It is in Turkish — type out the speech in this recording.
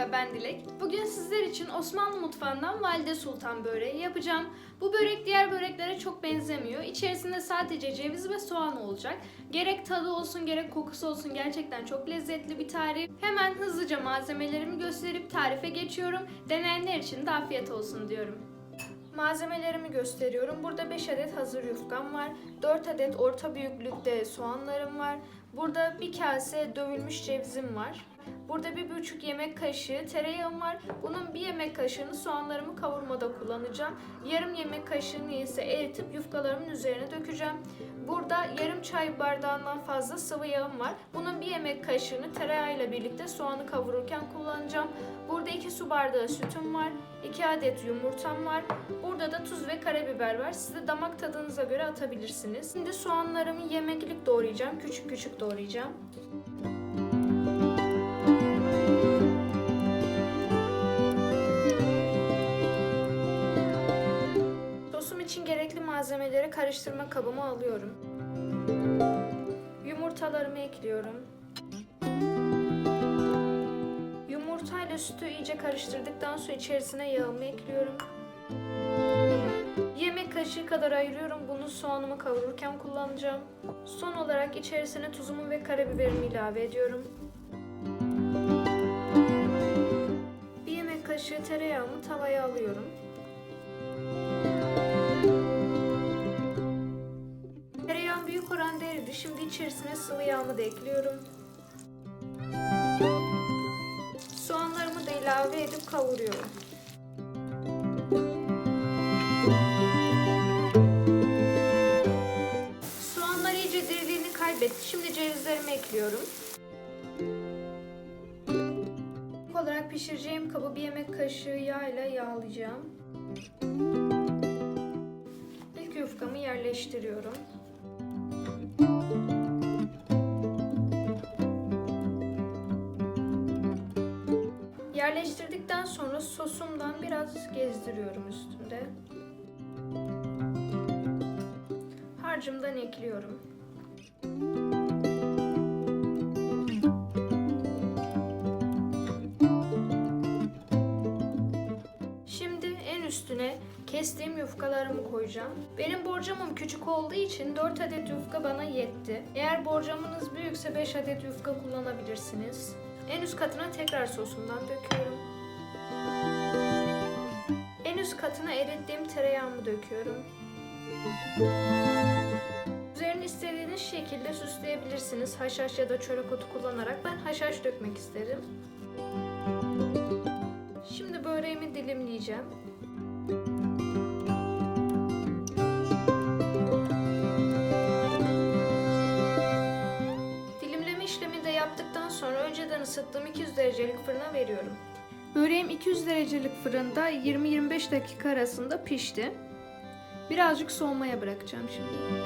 Merhaba ben Dilek. Bugün sizler için Osmanlı mutfağından Valide Sultan böreği yapacağım. Bu börek diğer böreklere çok benzemiyor. İçerisinde sadece ceviz ve soğan olacak. Gerek tadı olsun gerek kokusu olsun gerçekten çok lezzetli bir tarif. Hemen hızlıca malzemelerimi gösterip tarife geçiyorum. Deneyenler için de afiyet olsun diyorum. Malzemelerimi gösteriyorum. Burada 5 adet hazır yufkam var. 4 adet orta büyüklükte soğanlarım var. Burada bir kase dövülmüş cevizim var. Burada bir buçuk yemek kaşığı tereyağım var. Bunun bir yemek kaşığını soğanlarımı kavurmada kullanacağım. Yarım yemek kaşığını ise eritip yufkalarımın üzerine dökeceğim. Burada yarım çay bardağından fazla sıvı yağım var. Bunun bir yemek kaşığını tereyağıyla birlikte soğanı kavururken kullanacağım. Burada 2 su bardağı sütüm var. 2 adet yumurtam var. Burada da tuz ve karabiber var. Siz de damak tadınıza göre atabilirsiniz. Şimdi soğanlarımı yemeklik doğrayacağım. Küçük küçük doğrayacağım. Sosum için gerekli malzemeleri karıştırma kabıma alıyorum. Yumurtalarımı ekliyorum. Yumurtayla sütü iyice karıştırdıktan sonra içerisine yağımı ekliyorum. Yemek kaşığı kadar ayırıyorum. Bunu soğanımı kavururken kullanacağım. Son olarak içerisine tuzumu ve karabiberimi ilave ediyorum. Bir yemek kaşığı tereyağımı tavaya alıyorum. Tereyağım büyük oranda eridi. Şimdi içerisine sıvı yağımı da ekliyorum. Soğanlarımı da ilave edip kavuruyorum. Soğanlar iyice diriliğini kaybetti. Şimdi cevizlerimi ekliyorum. İlk olarak pişireceğim kabı bir yemek kaşığı yağ ile yağlayacağım. İlk yufkamı yerleştiriyorum. Yerleştirdikten sonra sosumdan biraz gezdiriyorum üstünde. Harcımdan ekliyorum. Şimdi en üstüne kestiğim yufkalarımı koyacağım. Benim borcamım küçük olduğu için 4 adet yufka bana yetti. Eğer borcamınız büyükse 5 adet yufka kullanabilirsiniz. En üst katına tekrar sosumdan döküyorum. En üst katına erittiğim tereyağımı döküyorum. Üzerini istediğiniz şekilde süsleyebilirsiniz. Haşhaş ya da çörek otu kullanarak. Ben haşhaş dökmek istedim. Şimdi böreğimi dilimleyeceğim. Isıttığım 200 derecelik fırına veriyorum. Böreğim 200 derecelik fırında 20-25 dakika arasında pişti. Birazcık soğumaya bırakacağım şimdi.